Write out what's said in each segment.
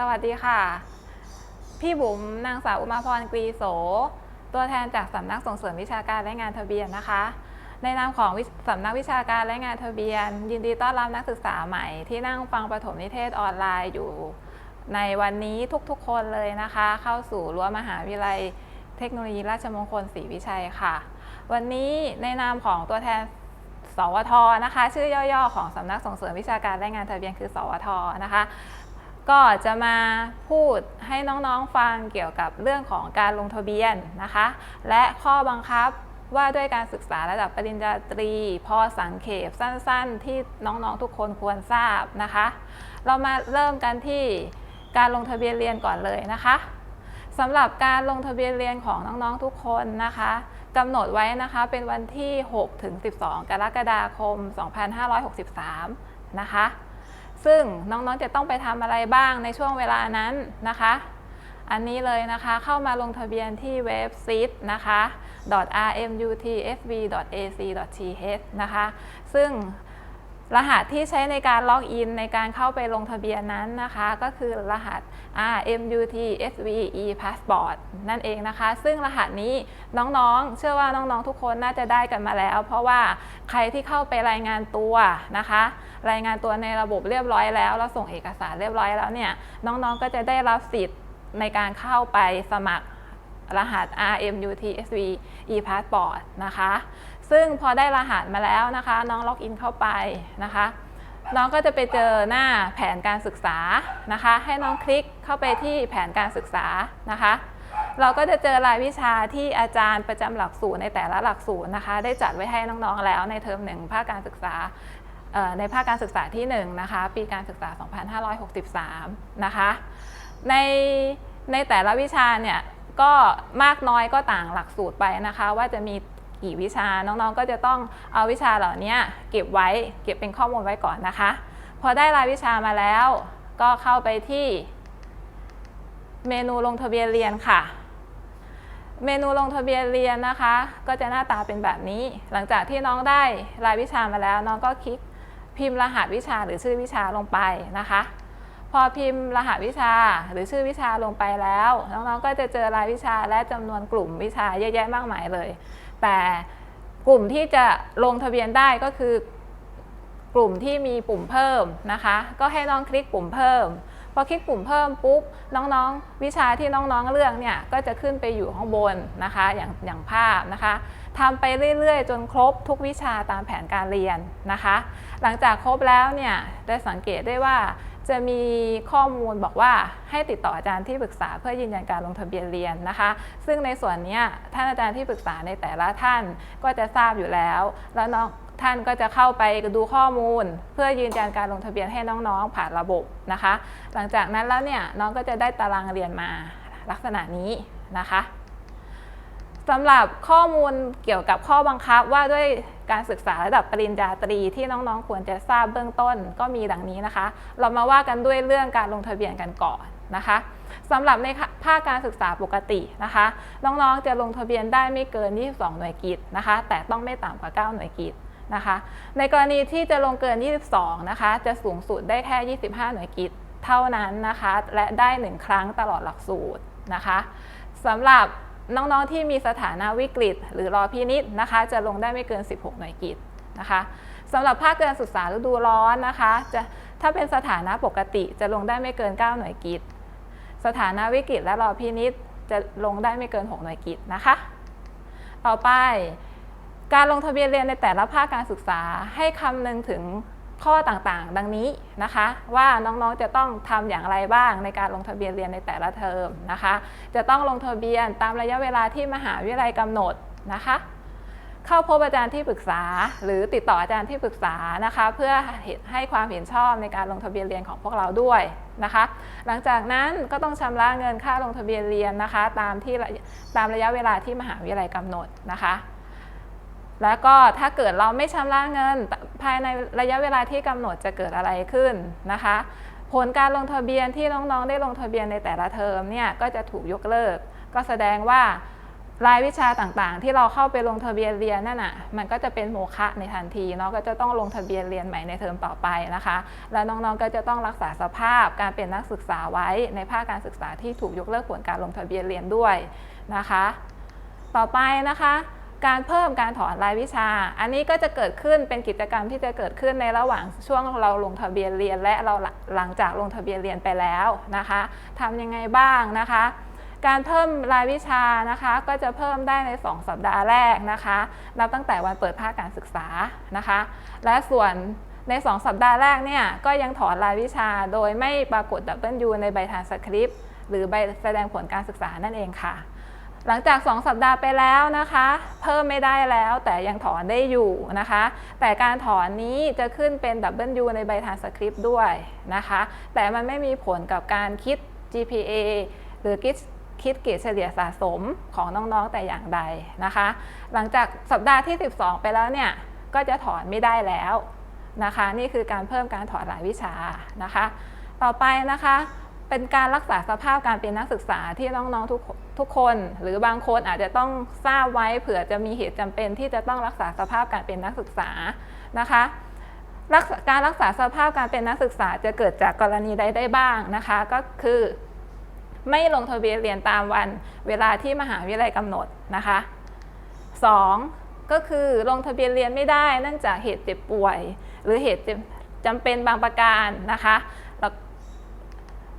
สวัสดีค่ะ พี่บุ๋มนางสาวอุมาพรกรีโส ตัวแทนจากสำนักส่งเสริมวิชาการและงานทะเบียนนะคะ ในนามของสำนักวิชาการและงานทะเบียน ยินดีต้อนรับนักศึกษาใหม่ที่นั่งฟังประถมนิเทศออนไลน์อยู่ ในวันนี้ทุกๆคนเลยนะคะ เข้าสู่รั้วมหาวิทยาลัยเทคโนโลยีราชมงคลศรีวิชัยค่ะ วันนี้ในนามของตัวแทนสวทนะคะ ชื่อย่อๆ ของสำนักส่งเสริมวิชาการและงานทะเบียนคือ สวทนะคะ ก็จะมาพูดให้น้องๆฟังเกี่ยวกับเรื่องของการลงทะเบียนนะคะ และข้อบังคับว่าด้วยการศึกษาระดับปริญญาตรี พอสังเขปสั้นๆ ที่น้องๆทุกคนควรทราบนะคะ เรามาเริ่มกันที่การลงทะเบียนเรียนก่อนเลยนะคะสำหรับการลงทะเบียนเรียนของน้องๆทุกคนนะคะกำหนดไว้นะคะเป็นวันที่ 6 ถึง 12 กรกฎาคม 2563 นะคะ ซึ่งน้องๆจะต้องไปทำอะไรบ้างในช่วงเวลานั้นนะคะ อันนี้เลยนะคะเข้ามาลงทะเบียนที่เว็บไซต์นะคะ rmutfb.ac.th นะคะ ซึ่ง รหัสที่ใช้ในการล็อกอินในการเข้าไปลงทะเบียนนั้นนะคะ ก็คือรหัส RMUTSVE Passport นั่นเองนะคะ ซึ่งรหัสนี้น้องๆ เชื่อว่าน้องๆ ทุกคนน่าจะได้กันมาแล้ว เพราะว่าใครที่เข้าไปรายงานตัวนะคะ รายงานตัวในระบบเรียบร้อยแล้วแล้วส่งเอกสารเรียบร้อยแล้วเนี่ยน้องๆ ก็จะได้รับสิทธิ์ในการเข้าไปสมัคร รหัส RMUTSV e-passport นะคะ ซึ่งพอได้รหัสมาแล้วนะคะ น้องล็อกอินเข้าไปนะคะ น้องก็จะไปเจอหน้าแผนการศึกษานะคะ ให้น้องคลิกเข้าไปที่แผนการศึกษานะคะ เราก็จะเจอรายวิชาที่อาจารย์ประจำหลักสูตรในแต่ละหลักสูตรนะคะ ได้จัดไว้ให้น้องๆแล้วในเทอมหนึ่งภาคการศึกษาในภาคการศึกษาที่1นะคะปีการศึกษา 2563 นะคะในในแต่ละวิชาเนี่ย ก็มากน้อยก็ต่างหลักสูตรไปนะคะ ว่าจะมีกี่วิชาน้องๆ ก็จะต้องเอาวิชาเหล่านี้เก็บไว้เก็บเป็นข้อมูลไว้ก่อนนะคะ พอได้รายวิชามาแล้ว ก็เข้าไปที่ เมนูลงทะเบียนเรียนค่ะ เมนูลงทะเบียนเรียนนะคะ ก็จะหน้าตาเป็นแบบนี้ หลังจากที่น้องได้รายวิชามาแล้ว น้องก็คลิกพิมพ์รหัสวิชาหรือชื่อวิชาลงไปนะคะ พอพิมพ์รหัสวิชาหรือชื่อวิชาลงไปแล้ว น้องๆ ก็จะเจอรายวิชาและจำนวนกลุ่มวิชาเยอะแยะมากมายเลย แต่กลุ่มที่จะลงทะเบียนได้ก็คือกลุ่มที่มีปุ่มเพิ่มนะคะ ก็ให้น้องคลิกปุ่มเพิ่ม พอคลิกปุ่มเพิ่มปุ๊บน้องๆ วิชาที่น้องๆเลือกเนี่ยก็จะขึ้นไปอยู่ข้างบนนะคะอย่างอย่างภาพนะคะทำไปเรื่อยๆ จนครบทุกวิชาตามแผนการเรียนนะคะ หลังจากครบแล้วเนี่ยได้สังเกตได้ว่า จะมีข้อมูลบอกว่าให้ติดต่ออาจารย์ที่ปรึกษาเพื่อยืนยันการลงทะเบียนเรียนนะคะ ซึ่งในส่วนนี้ท่านอาจารย์ที่ปรึกษาในแต่ละท่านก็จะทราบอยู่แล้ว แล้วน้องท่านก็จะเข้าไปดูข้อมูล เพื่อยืนยันการลงทะเบียนให้น้องๆ ผ่านระบบนะคะ หลังจากนั้นแล้วเนี่ยน้องก็จะได้ตารางเรียนมาลักษณะนี้นะคะสำหรับข้อมูลเกี่ยวกับข้อบังคับว่าด้วย การศึกษาระดับปริญญาตรีที่น้องๆ ควรจะทราบเบื้องต้นก็มีดังนี้นะคะ เรามาว่ากันด้วยเรื่องการลงทะเบียนกันก่อนนะคะสำหรับในภาคการศึกษาปกตินะคะ น้องๆจะลงทะเบียนได้ไม่เกิน 22 หน่วยกิตนะคะ แต่ต้องไม่ต่ำกว่า 9 หน่วยกิตนะคะ ในกรณีที่จะลงเกิน 22 นะคะ จะสูงสุดได้แค่ 25 หน่วยกิตเท่านั้นนะคะ และได้ 1 ครั้งตลอดหลักสูตรนะคะสำหรับ น้องๆที่มีสถานะวิกฤต หรือรอพินิษนะคะ จะลงได้ไม่เกิน 16 หน่วยกิตนะคะสำหรับภาคการศึกษาฤดูร้อนนะคะจะถ้าเป็นสถานะปกติจะลงได้ไม่เกิน 9 หน่วยกิตสถานะวิกฤตและรอพินิษจะลงได้ไม่เกิน 6 หน่วยกิตนะคะ ต่อไปการลงทะเบียนเรียนในแต่ละภาคการศึกษาให้คำนึงถึง ข้อต่างๆ ดังนี้นะคะ ว่าน้องๆจะต้องทำอย่างไรบ้างในการลงทะเบียนเรียนในแต่ละเทอมนะคะ จะต้องลงทะเบียนตามระยะเวลาที่มหาวิทยาลัยกำหนดนะคะ เข้าพบอาจารย์ที่ปรึกษา หรือติดต่ออาจารย์ที่ปรึกษานะคะ เพื่อให้ความเห็นชอบในการลงทะเบียนเรียนของพวกเราด้วยนะคะ หลังจากนั้นก็ต้องชำระเงินค่าลงทะเบียนเรียนนะคะ ตามที่ตามระยะเวลาที่มหาวิทยาลัยกำหนดนะคะ แล้วก็ถ้าเกิดเราไม่ชำระเงิน ภายในระยะเวลาที่กำหนดจะเกิดอะไรขึ้นนะคะ ผลการลงทะเบียนที่น้องๆ ได้ลงทะเบียนในแต่ละเทอมเนี่ยก็จะถูกยกเลิก ก็แสดงว่ารายวิชาต่างๆ ที่เราเข้าไปลงทะเบียนเรียนนั่นน่ะมันก็จะเป็นโมฆะในทันทีเนาะก็จะต้องลงทะเบียนเรียนใหม่ในเทอมต่อไปนะคะ แล้วน้องๆก็จะต้องรักษาสภาพการเป็นนักศึกษาไว้ในภาคการศึกษาที่ถูกยกเลิกผลการลงทะเบียนเรียนด้วยนะคะ ต่อไปนะคะ การเพิ่มการถอนรายวิชา อันนี้ก็จะเกิดขึ้นเป็นกิจกรรมที่จะเกิดขึ้นในระหว่างช่วงเราลงทะเบียนเรียนและเราหลังจากลงทะเบียนเรียนไปแล้วนะคะทำยังไงบ้างนะคะ การเพิ่มรายวิชานะคะก็จะเพิ่มได้ใน 2 สัปดาห์แรกนะคะนับตั้งแต่วันเปิดภาคการศึกษานะคะ และส่วนใน 2 สัปดาห์แรกเนี่ยก็ยังถอนรายวิชาโดยไม่ปรากฏดับเบิลยูในใบทานสคริปต์หรือใบแสดงผลการศึกษานั่นเองค่ะ หลังจาก 2 สัปดาห์ไปแล้วนะคะ เพิ่มไม่ได้แล้วแต่ยังถอนได้อยู่นะคะ แต่การถอนนี้จะขึ้นเป็นดับเบิลยูในใบทานสคริปต์ด้วยนะคะ แต่มันไม่มีผลกับการคิด GPA หรือคิดคิดเกรดเฉลี่ยสะสมของน้องๆแต่อย่างใดนะคะ หลังจากสัปดาห์ที่ 12 ไปแล้วเนี่ย ก็จะถอนไม่ได้แล้วนะคะ นี่คือการเพิ่มการถอนหลายวิชานะคะ ต่อไปนะคะ เป็นการรักษาสภาพการเป็นนักศึกษาที่น้องๆทุกทุกคน หรือบางคนอาจจะต้องทราบไว้เผื่อจะมีเหตุจำเป็นที่จะต้องรักษาสภาพการเป็นนักศึกษานะคะการรักษาสภาพการเป็นนักศึกษาจะเกิดจากกรณีใดได้บ้างนะคะ ก็คือ ไม่ลงทะเบียนเรียนตามวันเวลาที่มหาวิทยาลัยกำหนดนะคะ 2. ก็คือลงทะเบียนเรียนไม่ได้เนื่องจากเหตุเจ็บป่วย หรือเหตุจำเป็นบางประการนะคะ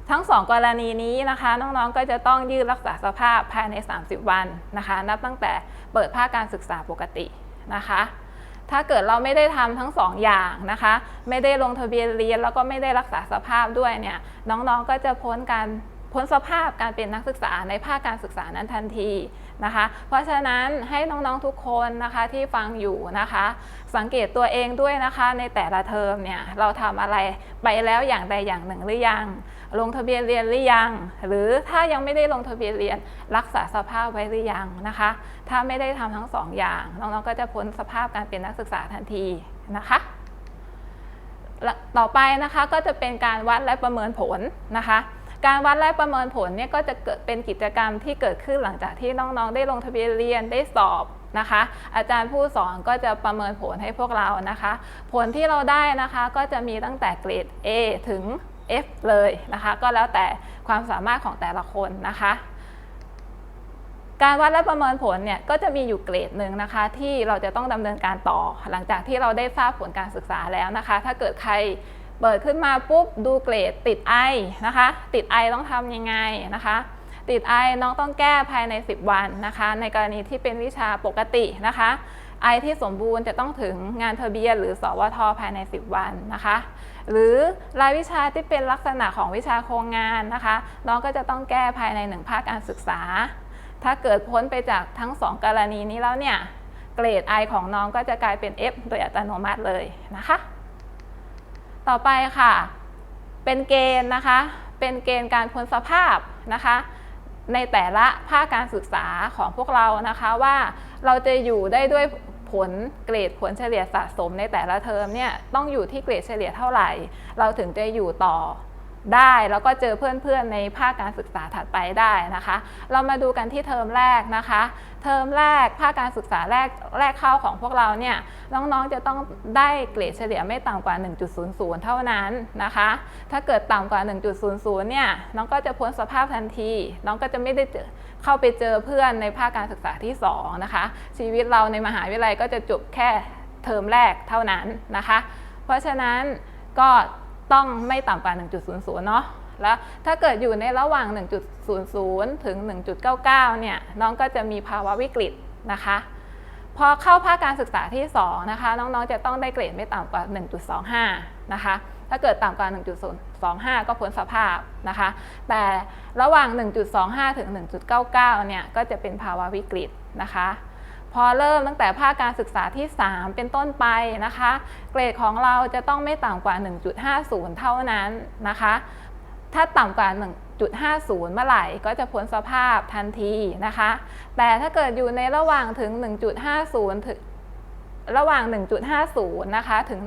ทั้งสองกรณีนี้นะคะน้องๆก็จะต้องยืดรักษาสภาพภายใน 30 วันนะคะ นับตั้งแต่เปิดภาคการศึกษาปกตินะคะ ถ้าเกิดเราไม่ได้ทำทั้งสองอย่างนะคะ ไม่ได้ลงทะเบียนเรียนแล้วก็ไม่ได้รักษาสภาพด้วยเนี่ยน้องๆก็จะพ้นการพ้นสภาพการเป็นนักศึกษาในภาคการศึกษานั้นทันทีนะคะ เพราะฉะนั้นให้น้องๆทุกคนนะคะที่ฟังอยู่นะคะ สังเกตตัวเองด้วยนะคะในแต่ละเทอมเนี่ยเราทำอะไรไปแล้วอย่างใดอย่างหนึ่งหรือยัง ลงทะเบียนเรียนหรือยัง หรือถ้ายังไม่ได้ลงทะเบียนเรียน รักษาสภาพไว้หรือยังนะคะ ถ้าไม่ได้ทำทั้งสองอย่าง น้องๆก็จะพ้นสภาพการเป็นนักศึกษาทันทีนะคะต่อไปนะคะก็จะเป็นการวัดและประเมินผลนะคะ การวัดและประเมินผลเนี่ยก็จะเกิดเป็นกิจกรรมที่เกิดขึ้นหลังจากที่น้องๆ ได้ลงทะเบียนเรียนได้สอบนะคะ อาจารย์ผู้สอนก็จะประเมินผลให้พวกเรานะคะ ผลที่เราได้นะคะก็จะมีตั้งแต่เกรด A ถึง F เลยนะคะก็แล้วแต่ความสามารถของแต่ละคนนะคะ การวัดและประเมินผลเนี่ยก็จะมีอยู่เกรดหนึ่งนะคะ ที่เราจะต้องดำเนินการต่อ หลังจากที่เราได้ทราบผลการศึกษาแล้วนะคะ ถ้าเกิดใครเปิดขึ้นมาปุ๊บดูเกรดติดไอนะคะ ติดไอต้องทำยังไงนะคะ ติดไอน้องต้องแก้ภายใน 10 วันนะคะ ในกรณีที่เป็นวิชาปกตินะคะไอที่สมบูรณ์จะต้องถึงงานทะเบียนหรือสวทภายใน 10 วันนะคะ หรือรายวิชาที่เป็นลักษณะของวิชาโครงงานนะคะ น้องก็จะต้องแก้ภายในหนึ่งภาคการศึกษา ถ้าเกิดพ้นไปจากทั้ง 2 กรณีนี้แล้วเนี่ยเกรด I ของน้องก็จะกลายเป็น F โดยอัตโนมัติเลยนะคะ ต่อไปค่ะ เป็นเกณฑ์นะคะ เป็นเกณฑ์การพ้นสภาพนะคะ ในแต่ละภาคการศึกษาของพวกเรานะคะว่าเราจะอยู่ได้ด้วย ผลเกรดผลเฉลี่ยสะสมในแต่ละเทอมเนี่ยต้องอยู่ที่เกรดเฉลี่ยเท่าไหร่ เราถึงจะอยู่ต่อ ได้แล้วก็เจอเพื่อนๆในภาคการศึกษาถัดไปได้นะคะ เรามาดูกันที่เทอมแรกนะคะ เทอมแรกภาคการศึกษาแรกแรกเข้าของพวกเราเนี่ยน้องๆจะต้องได้เกรดเฉลี่ยไม่ต่ำกว่า 1.00 เท่านั้นนะคะ ถ้าเกิดต่ำกว่า 1.00 เนี่ยน้องก็จะพ้นสภาพทันที น้องก็จะไม่ได้เจอเข้าไปเจอเพื่อนในภาคการศึกษาที่ 2 นะคะ ชีวิตเราในมหาวิทยาลัยก็จะจบแค่เทอมแรกเท่านั้นนะคะ เพราะฉะนั้นก็ ต้องไม่ต่ำกว่า 1.00 เนาะแล้วถ้าเกิดอยู่ในระหว่าง 1.00 ถึง 1.99 เนี่ยน้องก็จะมีภาวะวิกฤตนะคะ พอเข้าภาคการศึกษาที่ 2 นะคะ น้องๆ จะต้องได้เกรดไม่ต่ำกว่า 1.25 นะคะ ถ้าเกิดต่ำกว่า 1.25 ก็พ้นสภาพนะคะ แต่ระหว่าง 1.25 ถึง 1.99 เนี่ยก็จะเป็นภาวะวิกฤตนะคะ พอเริ่มตั้งแต่ภาคการศึกษาที่ 3 เป็นต้นไปนะคะ เกรดของเราจะต้องไม่ต่ำกว่า 1.50 เท่านั้นนะคะ ถ้าต่ำกว่า 1.50 เมื่อไหร่ก็จะพ้นสภาพทันทีนะคะ แต่ถ้าเกิดอยู่ในระหว่างถึง 1.50ถึงระหว่าง 1.50 นะคะ ถึง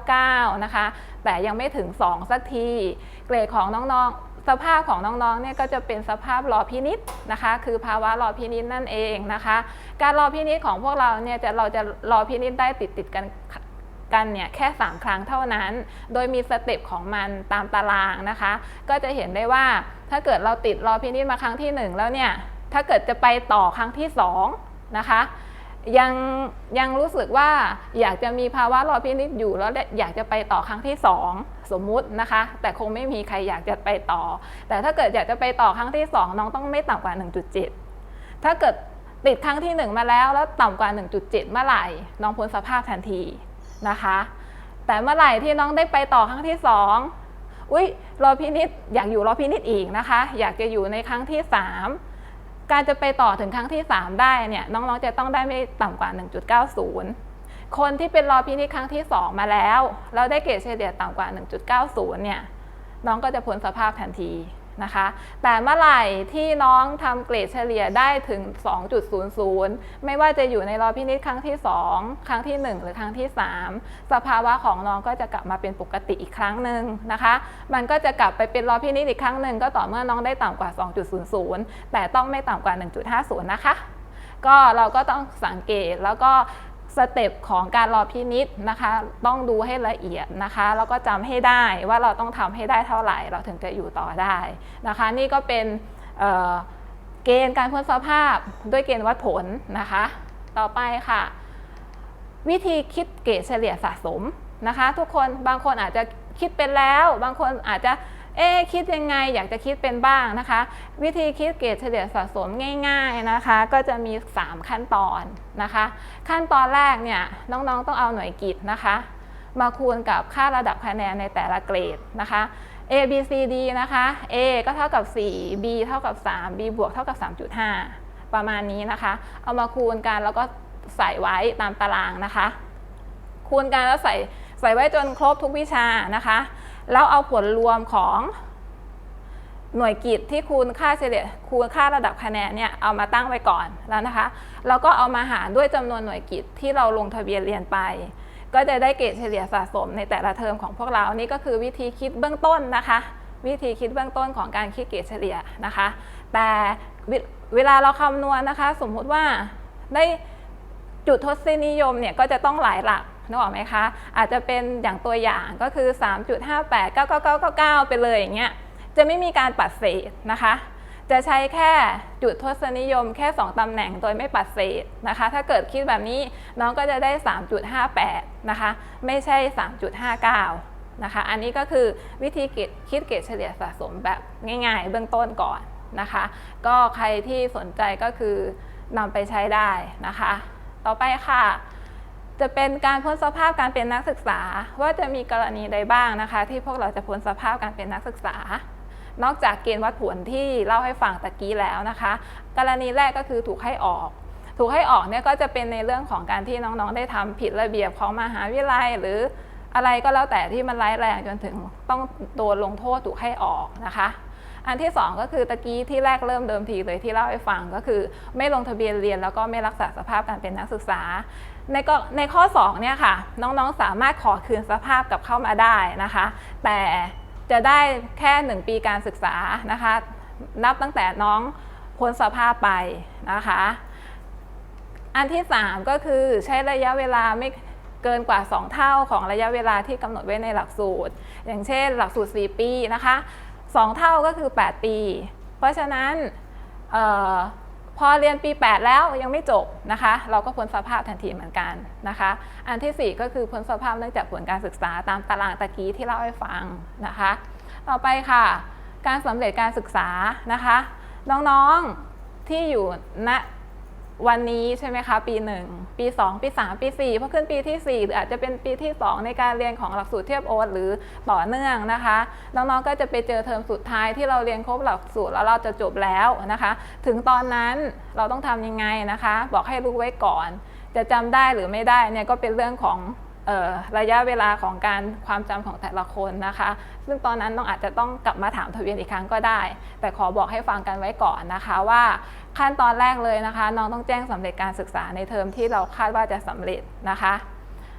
1.99 นะคะ แต่ยังไม่ถึง 2 สักที เกรดของน้องๆ สภาพของน้องๆเนี่ยก็จะเป็นสภาพรอพินิษนะคะ คือภาวะรอพินิษนั่นเองนะคะ การรอพินิษของพวกเราเนี่ยจะเราจะรอพินิษได้ติดติดกันกันเนี่ยแค่ 3 ครั้งเท่านั้น โดยมีสเต็ปของมันตามตารางนะคะ ก็จะเห็นได้ว่าถ้าเกิดเราติดรอพินิษมาครั้งที่ 1 แล้วเนี่ยถ้าเกิดจะไปต่อครั้งที่2นะคะ ยังยังรู้สึกว่าอยากจะมีภาวะรอพินิจอยู่แล้วอยากจะไปต่อครั้งที่ 2 สมมุตินะคะ แต่คงไม่มีใครอยากจะไปต่อ แต่ถ้าเกิดอยากจะไปต่อครั้งที่ 2 น้องต้องไม่ต่ำกว่า 1.7 ถ้าเกิดติดครั้งที่ 1 มาแล้วแล้วต่ำกว่า 1.7 เมื่อไหร่ น้องพ้นสภาพทันทีนะคะ แต่เมื่อไหร่ที่น้องได้ไปต่อครั้งที่ 2อุ้ยรอพินิษอยากอยู่รอพินิษอีกนะคะ อยากจะอยู่ในครั้งที่ 3 การจะไปต่อถึงครั้งที่ 3 ได้เนี่ยน้องๆจะต้องได้ไม่ต่ำกว่า 1.90 คนที่เป็นรอพินิจครั้งที่ 2 มาแล้ว แล้วได้เกรดเฉลี่ยต่ำกว่า 1.90 เนี่ยน้องก็จะพ้นสภาพทันที นะคะ แต่เมื่อไหร่ที่น้องทำเกรดเฉลี่ยได้ถึง 2.00 ไม่ว่าจะอยู่ในรอพินิจครั้งที่ 2 ครั้งที่ 1 หรือครั้งที่ 3 สภาวะของน้องก็จะกลับมาเป็นปกติอีกครั้งหนึ่งนะคะ มันก็จะกลับไปเป็นรอพินิจอีกครั้งหนึ่งก็ต่อเมื่อน้องได้ต่ำกว่า 2.00 แต่ต้องไม่ต่ำกว่า 1.50 นะคะ ก็เราก็ต้องสังเกตแล้วก็ สเต็ปของการรอพินิษนะคะ ต้องดูให้ละเอียดนะคะ แล้วก็จำให้ได้ว่าเราต้องทำให้ได้เท่าไหร่ เราถึงจะอยู่ต่อได้นะคะ นี่ก็เป็นเเกณฑ์การพ้นสภาพด้วยเกณฑ์วัดผลนะคะ ต่อไปค่ะ วิธีคิดเกรดเฉลี่ยสะสมนะคะ ทุกคนบางคนอาจจะคิดเป็นแล้ว บางคนอาจจะ เอ๊คิดยังไงอยากจะคิดเป็นบ้างนะคะ วิธีคิดเกรดเฉลี่ยสะสมง่ายๆนะคะ ก็จะมี 3 ขั้นตอนนะคะ ขั้นตอนแรกเนี่ยน้องๆต้องเอาหน่วยกิจนะคะ มาคูณกับค่าระดับคะแนนในแต่ละเกรดนะคะ A B C D นะคะ A ก็เท่ากับ 4 B เท่ากับ 3 B บวกเท่ากับ 3.5 ประมาณนี้นะคะ เอามาคูณกันแล้วก็ใส่ไว้ตามตารางนะคะ คูณกันแล้วใส่ใส่ไว้จนครบทุกวิชานะคะ แล้วเอาผลรวมของหน่วยกิจที่คูณค่าเฉลี่ยคูณค่าระดับคะแนนเนี่ยเอามาตั้งไว้ก่อนแล้วนะคะ แล้วก็เอามาหารด้วยจำนวนหน่วยกิจที่เราลงทะเบียนเรียนไป ก็จะได้เกรดเฉลี่ยสะสมในแต่ละเทอมของพวกเรา นี่ก็คือวิธีคิดเบื้องต้นนะคะ วิธีคิดเบื้องต้นของการคิดเกรดเฉลี่ยนะคะ แต่เวลาเราคำนวณนะคะ สมมุติว่าได้จุดทศนิยมเนี่ยก็จะต้องหลายหลัก นึกออกไหมคะ อาจจะเป็นอย่างตัวอย่างก็คือ 3.58 99999 ไปเลยอย่างเงี้ย จะไม่มีการปัดเศษนะคะ จะใช้แค่จุดทศนิยมแค่ 2 ตำแหน่งโดยไม่ปัดเศษนะคะ ถ้าเกิดคิดแบบนี้น้องก็จะได้ 3.58 นะคะ ไม่ใช่ 3.59นะคะอันนี้ก็คือวิธีคิดเกรดเฉลี่ยสะสมแบบง่าย ๆ เบื้องต้นก่อนนะคะ ก็ใครที่สนใจก็คือนำไปใช้ได้นะคะ ต่อไปค่ะ จะเป็นการพ้นสภาพการเป็นนักศึกษา ว่าจะมีกรณีใดบ้างนะคะ ที่พวกเราจะพ้นสภาพการเป็นนักศึกษา นอกจากเกณฑ์วัดผลที่เล่าให้ฟังตะกี้แล้วนะคะ กรณีแรกก็คือถูกให้ออกถูกให้ออกเนี่ยก็จะเป็นในเรื่องของการที่น้องๆ ได้ทำผิดระเบียบของมหาวิทยาลัย หรืออะไรก็แล้วแต่ที่มันร้ายแรงจนถึงต้องโดนลงโทษถูกให้ออกนะคะ อันที่ 2 ก็คือตะกี้ที่แรกเริ่มเดิมทีเลยที่เล่าให้ฟังก็คือ ไม่ลงทะเบียนเรียนแล้วก็ไม่รักษาสภาพการเป็นนักศึกษา ในก็ในข้อ2เนี่ยค่ะน้องๆสามารถขอคืนสภาพกลับเข้ามาได้นะคะ แต่จะได้แค่ 1 ปีการศึกษานะคะ นับตั้งแต่น้องพ้นสภาพไปนะคะ อันที่ 3 ก็คือใช้ระยะเวลาไม่เกินกว่า 2 เท่าของระยะเวลาที่กำหนดไว้ในหลักสูตร อย่างเช่น หลักสูตร 4 ปีนะคะ 2 เท่าก็คือ 8 ปี เพราะฉะนั้น พอเรียนปี 8 แล้วยังไม่จบนะคะ เราก็พ้นสภาพทันทีเหมือนกันนะคะ อันทีสี่ 4 ก็คือพ้นสภาพเนื่องจากผลการศึกษาตามตารางตะกี้ที่เล่าให้ฟังนะคะ ต่อไปค่ะ การสำเร็จการศึกษานะคะ น้องๆที่อยู่ณ วันนี้ใช่ไหมคะปี 1 ปี 2 ปี 3 ปี4พอขึ้นปีที่ 4 หรืออาจจะเป็นปีที่ 2 ในการเรียนของหลักสูตรเทียบโอทหรือต่อเนื่องนะคะ น้องๆก็จะไปเจอเทอมสุดท้ายที่เราเรียนครบหลักสูตรแล้วเราจะจบแล้วนะคะ ถึงตอนนั้นเราต้องทำยังไงนะคะ บอกให้รู้ไว้ก่อน จะจำได้หรือไม่ได้เนี่ยก็เป็นเรื่องของออระยะเวลาของการความจำของแต่ละคนนะคะ ซึ่งตอนนั้นน้องอาจจะต้องกลับมาถามทะเบียนอีกครั้งก็ได้ แต่ขอบอกให้ฟังกันไว้ก่อนนะคะว่า ขั้นตอนแรกเลยนะคะ น้องต้องแจ้งสำเร็จการศึกษาในเทอมที่เราคาดว่าจะสำเร็จนะคะ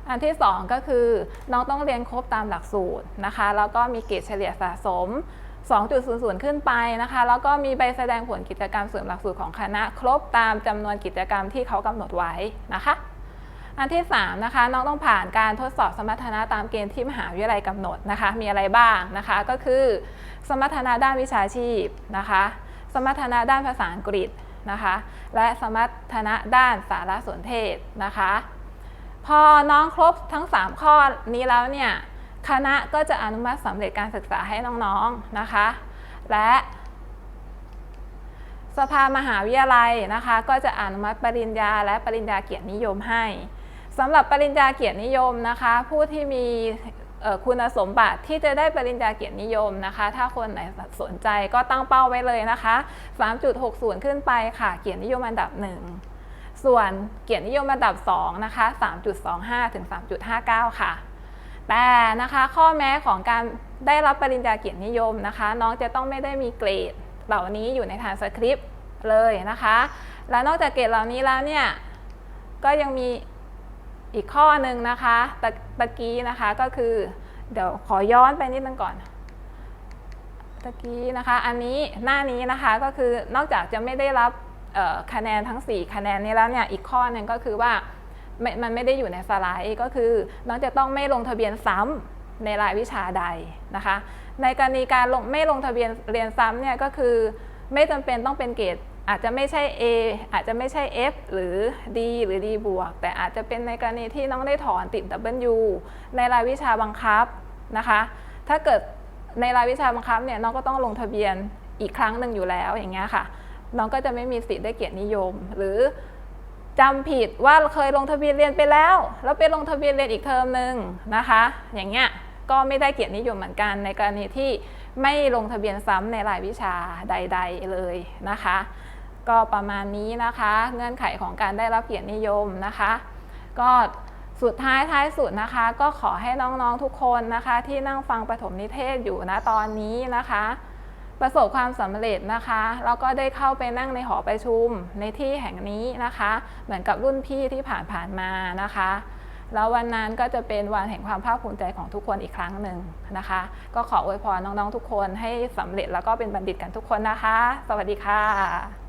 อันที่ 2 ก็คือ น้องต้องเรียนครบตามหลักสูตรนะคะ แล้วก็มีเกรดเฉลี่ยสะสม 2.00 ขึ้นไปนะคะ แล้วก็มีใบแสดงผลกิจกรรมเสริมหลักสูตรของคณะ ครบตามจำนวนกิจกรรมที่เขากำหนดไว้นะคะ อันที่ 3 นะคะ น้องต้องผ่านการทดสอบสมรรถนะตามเกณฑ์ที่มหาวิทยาลัยกำหนดนะคะ มีอะไรบ้างนะคะ ก็คือ สมรรถนะด้านวิชาชีพนะคะ สมรรถนะด้านภาษาอังกฤษ นะคะ และสมรรถนะด้านสารสนเทศนะคะ พอน้องครบทั้ง 3 ข้อนี้แล้วเนี่ยคณะก็จะอนุมัติสำเร็จการศึกษาให้น้องๆนะคะ และสภามหาวิทยาลัยนะคะ ก็จะอนุมัติปริญญา และปริญญาเกียรตินิยมให้สำหรับปริญญาเกียรตินิยมนะคะ ผู้ที่มี คุณสมบัติที่จะได้ปริญญาเกียรตินิยมนะคะ ถ้าคนไหนสนใจก็ตั้งเป้าไว้เลยนะคะ 3.60 ขึ้นไปค่ะ เกียรตินิยมอันดับหนึ่งส่วนเกียรตินิยมอันดับ 2 นะคะ 3.25 ถึง 3.59 ค่ะ แต่นะคะข้อแม้ของการได้รับปริญญาเกียรตินิยมนะคะ น้องจะต้องไม่ได้มีเกรดเหล่านี้อยู่ในทางสคริปต์เลยนะคะ และนอกจากเกรดเหล่านี้แล้วเนี่ยก็ยังมี อีกข้อหนึ่งนะคะตะตะกี้นะคะก็คือ เดี๋ยวขอย้อนไปนิดนึงก่อนตะกี้นะคะ อันนี้หน้านี้นะคะก็คือนอกจากจะไม่ได้รับคะแนนทั้ง 4 คะแนนนี้แล้วเนี่ยอีกข้อนึงก็คือว่าม,มันไม่ได้อยู่ในสไลด์ก็คือน้องจะต้องไม่ลงทะเบียนซ้ำในรายวิชาใดนะคะ ในกรณีการลงไม่ลงทะเบียนเรียนซ้ำเนี่ยก็คือไม่จำเป็นต้องเป็นเกรด อาจจะไม่ใช่ A อาจจะไม่ใช่ F หรือ D หรือ D บวก แต่อาจจะเป็นในกรณีที่น้องได้ถอนติด W ในรายวิชาบังคับนะคะ ถ้าเกิดในรายวิชาบังคับเนี่ยน้องก็ต้องลงทะเบียนอีกครั้งหนึ่งอยู่แล้วอย่างเงี้ยค่ะ น้องก็จะไม่มีสิทธิ์ได้เกียรตินิยม หรือจำผิดว่าเคยลงทะเบียนเรียนไปแล้ว แล้วไปลงทะเบียนเรียนอีกเทอมหนึ่งนะคะ อย่างเงี้ยก็ไม่ได้เกียรตินิยมเหมือนกันในกรณีที่ไม่ลงทะเบียนซ้ำในรายวิชาใด ๆเลยนะคะ ก็ประมาณนี้นะคะ เงื่อนไขของการได้รับเกียรตินิยมนะคะ ก็สุดท้ายท้ายสุดนะคะ ก็ขอให้น้องๆทุกคนนะคะ ที่นั่งฟังปฐมนิเทศอยู่นะตอนนี้นะคะ ประสบความสำเร็จนะคะแล้วก็ได้เข้าไปนั่งในหอประชุมในที่แห่งนี้นะคะ เหมือนกับรุ่นพี่ที่ผ่านๆมานะคะ แล้ววันนั้นก็จะเป็นวันแห่งความภาคภูมิใจของทุกคนอีกครั้งหนึ่งนะคะ ก็ขออวยพรน้องๆทุกคนให้สำเร็จแล้วก็เป็นบัณฑิตกันทุกคนนะคะ สวัสดีค่ะ